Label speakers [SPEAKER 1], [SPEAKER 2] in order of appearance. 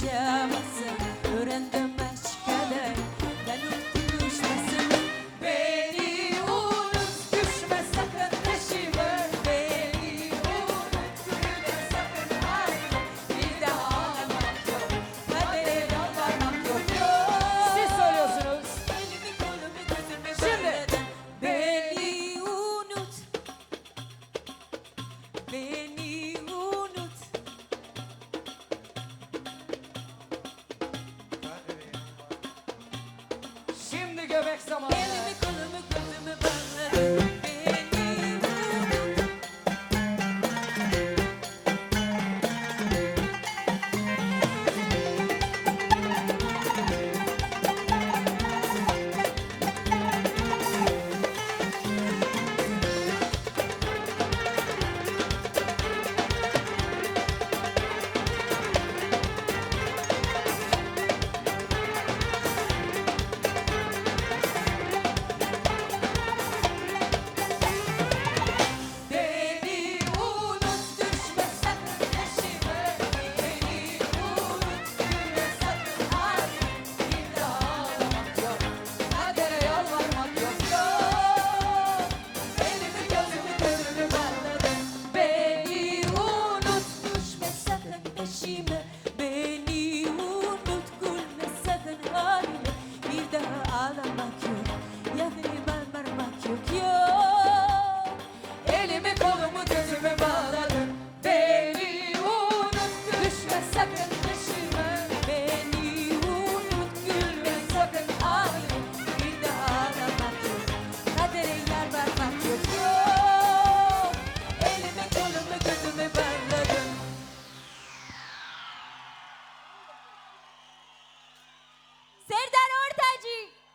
[SPEAKER 1] chama Sam.
[SPEAKER 2] göbek
[SPEAKER 1] zamanı. Elimi kolumu she